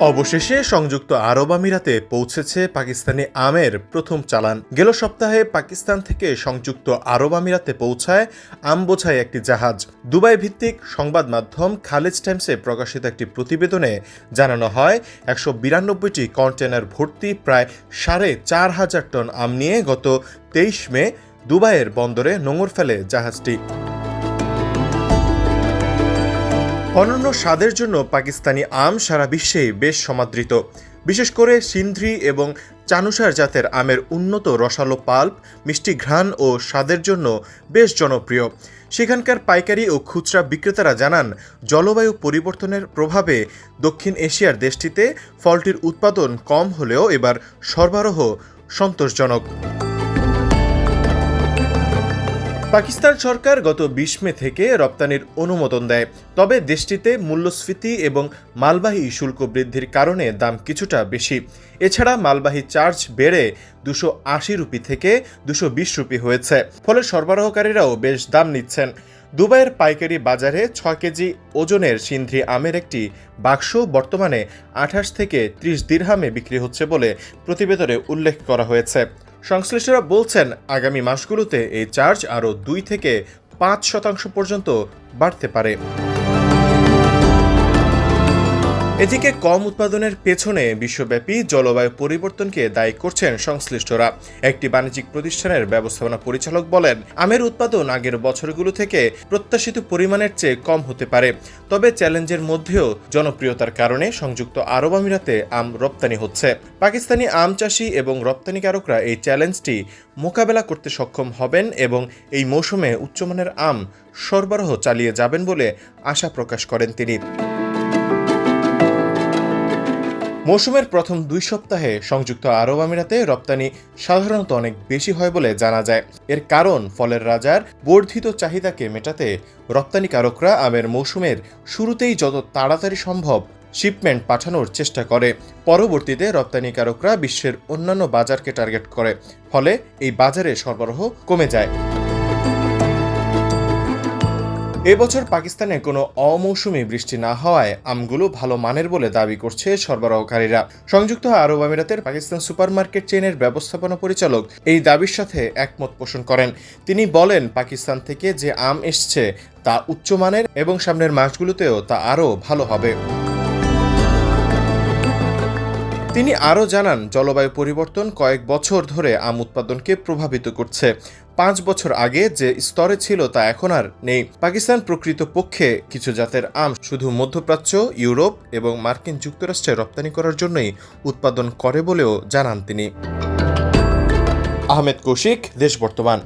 অবশেষে সংযুক্ত আরব আমিরাতে পৌঁছেছে পাকিস্তানি আমের প্রথম চালান। গেল সপ্তাহে পাকিস্তান থেকে সংযুক্ত আরব আমিরাতে পৌঁছায় আম বোঝায় একটি জাহাজ। দুবাই ভিত্তিক সংবাদ মাধ্যম খালিজ টাইমসে প্রকাশিত একটি প্রতিবেদনে জানানো হয়, একশো বিরানব্বইটি কন্টেনার ভর্তি প্রায় সাড়ে চার হাজার টন আম নিয়ে গত তেইশ মে দুবাইয়ের বন্দরে নোঙর ফেলে জাহাজটি। অনন্য স্বাদের জন্য পাকিস্তানি আম সারা বিশ্বেই বেশ সমাদৃত। বিশেষ করে সিন্ধ্রি এবং চানুসার জাতের আমের উন্নত রসালো পাল্প, মিষ্টি ঘ্রাণ ও স্বাদের জন্য বেশ জনপ্রিয়। সেখানকার পাইকারি ও খুচরা বিক্রেতারা জানান, জলবায়ু পরিবর্তনের প্রভাবে দক্ষিণ এশিয়ার দেশটিতে ফলটির উৎপাদন কম হলেও এবার সরবরাহ সন্তোষজনক। পাকিস্তান সরকার গত বিশ মে থেকে রপ্তানির অনুমোদন দেয়। তবে দেশটিতে মূল্যস্ফীতি এবং মালবাহী শুল্ক বৃদ্ধির কারণে দাম কিছুটা বেশি। এছাড়া মালবাহী চার্জ বেড়ে দুশো আশি রুপি থেকে দুশো বিশ রুপি হয়েছে। ফলে সরবরাহকারীরাও বেশ দাম নিচ্ছেন। দুবাইয়ের পাইকারি বাজারে ছয় কেজি ওজনের সিন্ধ্রি আমের একটি বাক্স বর্তমানে আঠাশ থেকে ত্রিশ দিরহামে বিক্রি হচ্ছে বলে প্রতিবেদনে উল্লেখ করা হয়েছে। সংশ্লিষ্টরা বলছেন আগামী মাসগুলোতে এই চার্জ আরও দুই থেকে পাঁচ শতাংশ পর্যন্ত বাড়তে পারে। এদিকে কম উৎপাদনের পেছনে বিশ্বব্যাপী জলবায়ু পরিবর্তনকে দায়ী করছেন সংশ্লিষ্টরা। একটি বাণিজ্যিক প্রতিষ্ঠানের ব্যবস্থাপনা পরিচালক বলেন, আমের উৎপাদন আগের বছরগুলো থেকে প্রত্যাশিত পরিমাণের চেয়ে কম হতে পারে। তবে চ্যালেঞ্জের মধ্যেও জনপ্রিয়তার কারণে সংযুক্ত আরব আমিরাতে আম রপ্তানি হচ্ছে। পাকিস্তানি আম চাষি এবং রপ্তানিকারকরা এই চ্যালেঞ্জটি মোকাবেলা করতে সক্ষম হবেন এবং এই মৌসুমে উচ্চমানের আম সরবরাহ চালিয়ে যাবেন বলে আশা প্রকাশ করেন তিনি। মৌসুমের প্রথম দুই সপ্তাহে সংযুক্ত আরব আমিরাতে রপ্তানি সাধারণত অনেক বেশি হয় বলে জানা যায়। এর কারণ, ফলের রাজার বর্ধিত চাহিদাকে মেটাতে রপ্তানিকারকরা আমের মৌসুমের শুরুতেই যত তাড়াতাড়ি সম্ভব শিপমেন্ট পাঠানোর চেষ্টা করে। পরবর্তীতে রপ্তানিকারকরা বিশ্বের অন্যান্য বাজারকে টার্গেট করে, ফলে এই বাজারে সরবরাহ কমে যায়। এবছর পাকিস্তানে কোনো অমৌসুমি বৃষ্টি না হওয়ায় আমগুলো ভালো মানের বলে দাবি করছে সরবরাহকারীরা। সংযুক্ত আরব আমিরাতের পাকিস্তান সুপারমার্কেট চেনের ব্যবস্থাপনা পরিচালক এই দাবির সাথে একমত পোষণ করেন। তিনি বলেন, পাকিস্তান থেকে যে আম এসছে তা উচ্চমানের এবং সামনের মাসগুলোতেও তা আরও ভালো হবে। তিনি আরও জানান, জলবায়ু পরিবর্তন কয়েক বছর ধরে আম উৎপাদনকে প্রভাবিত করছে। পাঁচ বছর আগে যে স্তরে ছিল তা এখন আর নেই। পাকিস্তান প্রকৃত পক্ষে কিছু জাতের আম, শুধু মধ্যপ্রাচ্য, ইউরোপ এবং মার্কিন যুক্তরাষ্ট্রে রপ্তানি করার জন্যই উৎপাদন করে বলেও জানান তিনি। আহমেদ কৌশিক, দেশ বর্তমান।